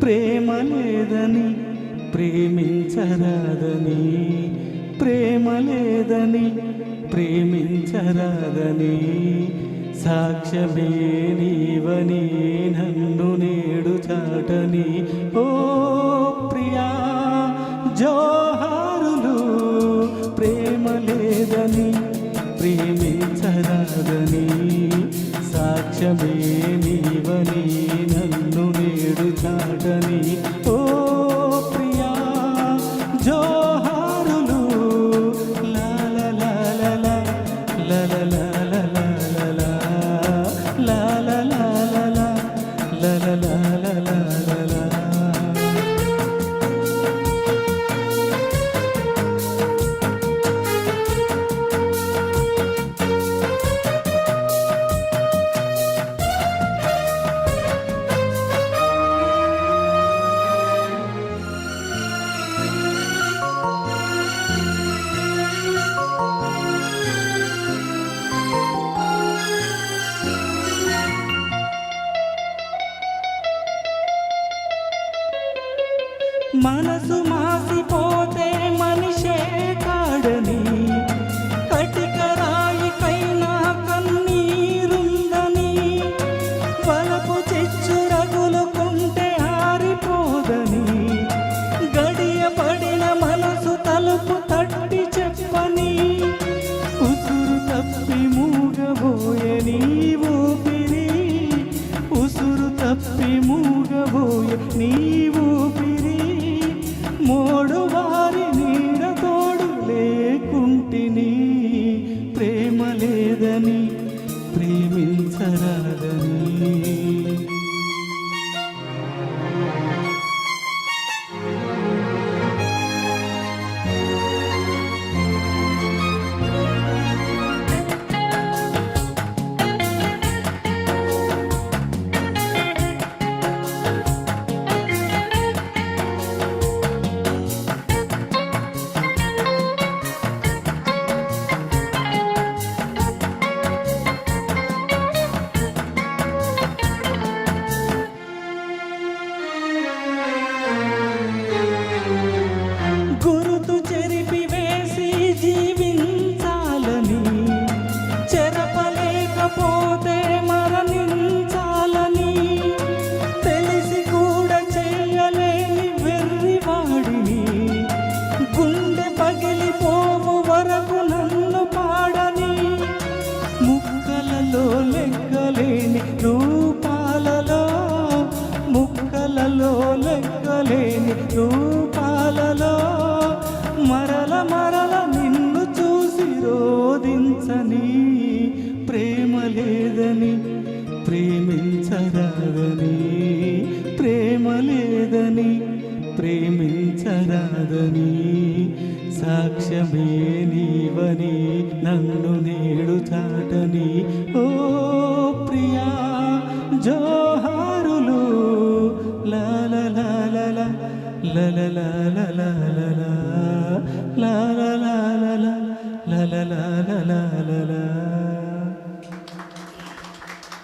ప్రేమ లేదని ప్రేమించరాదని ప్రేమ లేదని ప్రేమించరాదని సాక్ష్యమే నీవని నన్ను నేడు చాటని ఓ ప్రేమించరాదని సాక్ష్యమే నీవని నన్ను నేడు చాటని. ఓ మనసు మాసిపోతే మనిషే కాడని. కటిక రాయికైనా కన్నీరుందని. వలపు చెచ్చు రగులుకుంటే ఆరిపోదని. గడియ పడిన మనసు తలుపు తట్టి చెప్పని. ఉసురు తప్పి మూగబోయే నీ ఊపిరి. ఉసురు తప్పి మూగబోయే నీ ముక్కలలో లెక్కలేని రూపాలలో ముక్కలలో లెక్కలేని రూపాలలో మరల మరల నిన్ను చూసి రోధించని ప్రేమ లేదని ప్రేమించరాదని ప్రేమ లేదని ప్రేమించరాదని సాక్ష్యమే నీవని నన్ను నేడు చాటని ఓ ప్రియా జోహారులు లా లా లా లా లా లా లా లా